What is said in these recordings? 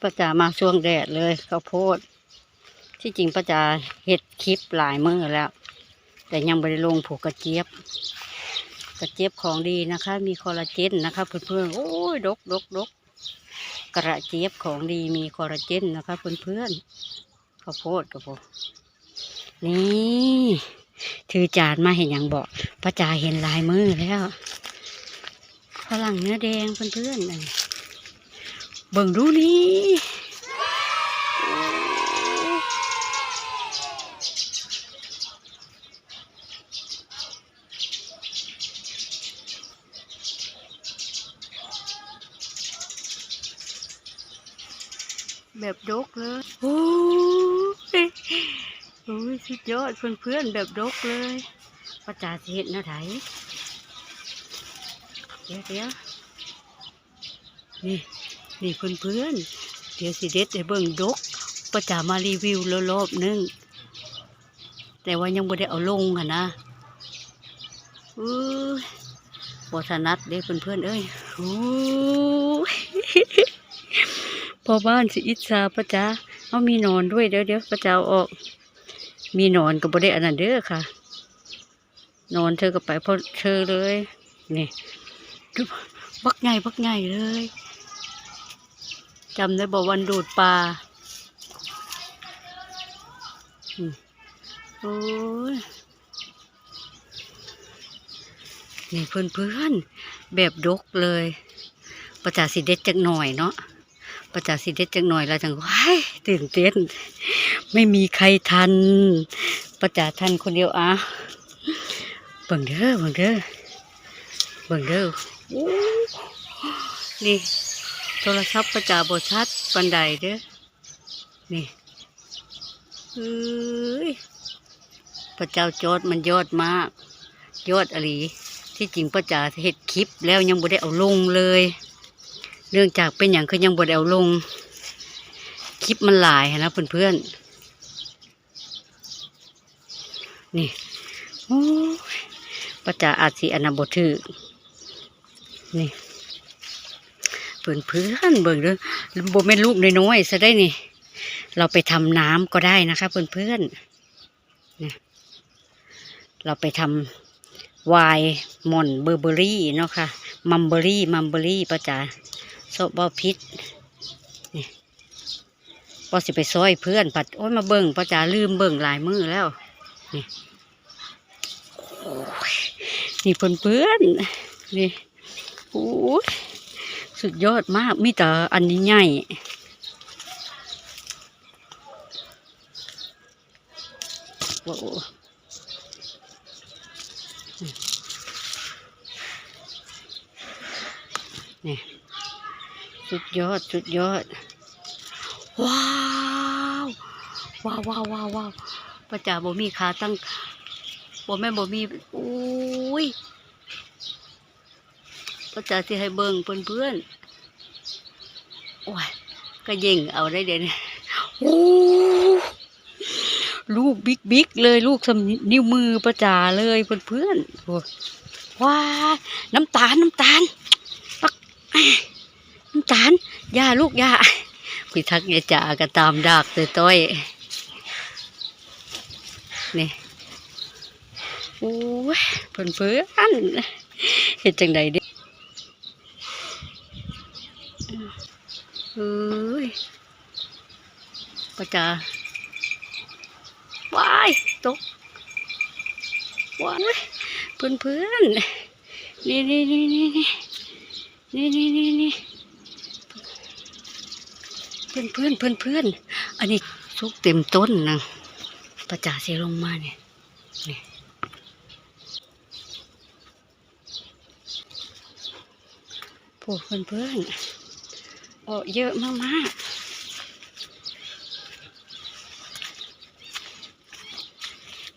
ป้าจ๋ามาช่วงแดดเลยข้าวโพด ที่จริงป้าจ๋าเฮ็ดคลิปหลายมื้อแล้ว แต่ยังไม่ได้ลงผูกกระเจี๊ยบ กระเจี๊ยบของดีนะคะ มีคอลลาเจนนะคะเพื่อนๆโอ้ยดกดกดกกระเจี๊ยบของดีมีคอลลาเจนนะคะเพื่อนๆข้าวโพดกับผมนี่ถือจานมาเห็นอย่างบอกป้าจ๋าเห็นลายมือแล้วฝรั่งเนื้อแดงเพื่อนๆนั่น เบิ่งดูนี่แบบดกเลยโอ้ยโอ้ยสุดยอดเพื่อนๆแบบดกเลยป้าจ๋าเห็นนะไถเดี๋ยวเดี๋ยวนี่ นี่เพื่อนๆ เดี๋ยวสิเด็ดให้เบิ่งดกประจามารีวิวแล้วรอบหนึง แต่ว่ายังบ่ได้เอาลงอะนะอู้บ่ถนัดเด้เพื่อนๆเอ้ยโอ้พอบ้านสิอิจฉาประจาเอามีนอนด้วยเดี๋ยวเดี๋ยวประจาอาออก มีนอนก็บ่ได้อันนั้นเด้อค่ะ นอนเธอก็ไปพราะเธอเลย นี่บักใหญ่บักใหญ่เลย จำได้บอกวันดูดปลาโอ้ยนี่เพื่อนเพื่อนแบบดกเลย ประจาสิเด็ดจักหน่อยเนาะประจาสิเด็ดจักหน่อยแล้วจังว้ายตื่นเต้น ไม่มีใครทัน ประจาทันคนเดียวอะเบิ่งเด้อเบิ่งเด้อเบิ่งเด้อนี่ โทรศัพท์ประจาบชัดปันใดเด้อนี่เอ้ยพระเจ้าจอดมันยอดมาก ยอดอหลีที่จริงพระจ่าเห็ดคลิปแล้วยังบ่ได้เอาลงเลย เนื่องจากเป็นอย่างคือยังบ่ได้เอาลง คลิปมันหลายนะเพื่อนๆนี่โอ้พระจ่าอาจสิอนาบถือนี่ พื่อนเพื่อนเบิ่งเด้อโบแม่นลูกน้อยๆซะได้นี่ เราไปทำน้ำก็ได้นะคะ เพื่อนเพื่อนนะเราไปทำไวน์มอนเบอร์เบอรี่เนาะค่ะมัมเบอรี่มัมเบอรี่ป้าจ๋าโซบอพิษนี่พอสิไปซอยเพื่อนปัดโอ้ยมาเบิ่งป้าจ๋าลืมเบิ่งหลายมือแล้วนี่นี่เพื่อนเพื่อนนี่โอ้ สุดยอดมากมีแต่อันนี้ใหญ่โอ้โหนี่สุดยอดสุดยอด ว้าว ว้าวว้าวว้าว้าวประจ่าบ่มีขาตั้งบ่แม่บ่มีอุ้ย ก็จะที่ให้เบิ่งเพื่อนเพื่อนๆโอ้ยก็ยิงเอาได้เด่นโอ้ลูกบิ๊กบิ๊กๆเลยลูกสำนิ้วมือประจาเลยเพื่อนเพื่อนๆว้าน้ำตาลน้ำตาลปักน้ำตาลยาลูกยาพี่ทักยาจ่าก็ตามดากตัวต้อยนี่โอ้ยเพื่อนเพื่อนเห็นจังใดเด้ เฮ้ยประ จาว้ายตกว้ายเพื่อนเพื่อนนี่นี่นี่นี่นี่นี่นี่นี่นี่เพื่อนเพื่อนเพื่อนเพื่อนอันนี้สุกเต็มต้นนะประจ่าเสียลงมาเนี่ยนี่พวกเพื่อนเพื่อนโอ้เยอะมากม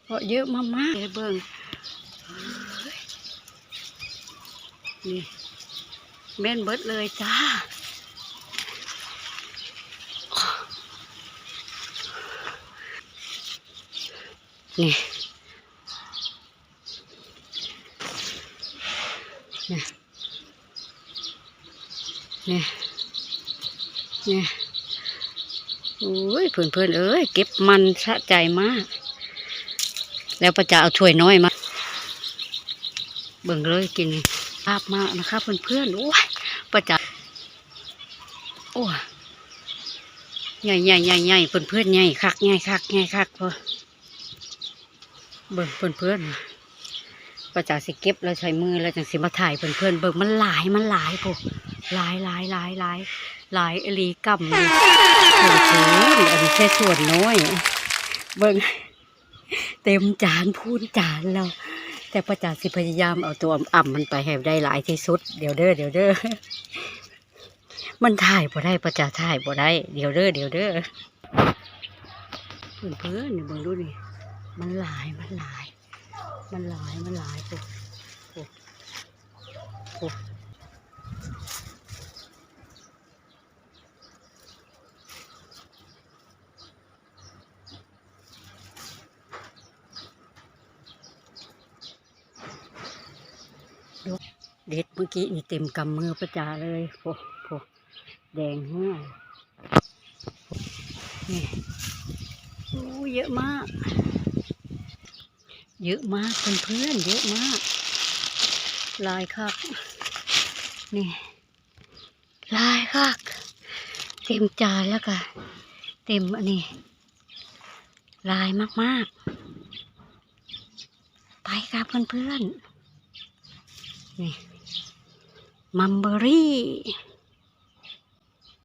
ากๆโอ้เยอะมากมากๆเลยเบิ้งนี่แม่นเบิดเลยจ้านี่นี่นี่นี่โอ้ยเพื่อนเพื่อนเอ้ยเก็บมันสะใจมาก แล้วประจะเอาถ้วยน้อยมา เบิ่งเลยกินภาพมากนะคะเพื่อนเพื่อนๆโอ้ยประจะโอ้ยใหญ่ใหญ่ใหญ่ใหญ่เพื่อนเพื่อนใหญ่คักใหญ่คักใหญ่คักพอเบิ่งเพื่อนเพื่อนประจะสิเก็บแล้วใช้มือแล้วจังสิมาถ่ายเพื่อนเพื่อนเบิ่งมันหลายมันหลายพวกหลายหลายหลายหลายหลายอหลีกำเลยเพื่อนเพื่อนๆอันนี้แค่ส่วนน้อย เบิ่ง เต็มจานพูนจานแล้ว แต่ประจาสิพยายามเอาตัวอ่ำมันไปให้ได้หลายที่สุด เดี๋ยวเด้อเดี๋ยวเด้อมันถ่ายบ่ได้ประจาถ่ายบ่ได้ เดี๋ยวเด้อเดี๋ยวเด้อเพื่อนเพื่อนๆนี่เบิ่งดูนี่มันหลายมันหลาย มันหลายมันหลายปุ๊บปุ๊บปุ๊บ เด็ดเมื่อกี้นี่เต็มกำมือประจาเลยโอ้โหแดงแห้งนี่โอ้เยอะมาก เยอะมากเพื่อนๆเยอะมาก ลายคัก นี่ ลายคัก เต็มจานแล้วก็เต็มอันนี้ ลายมากๆ ไปครับเพื่อนๆ นี่ มัมเบอรี่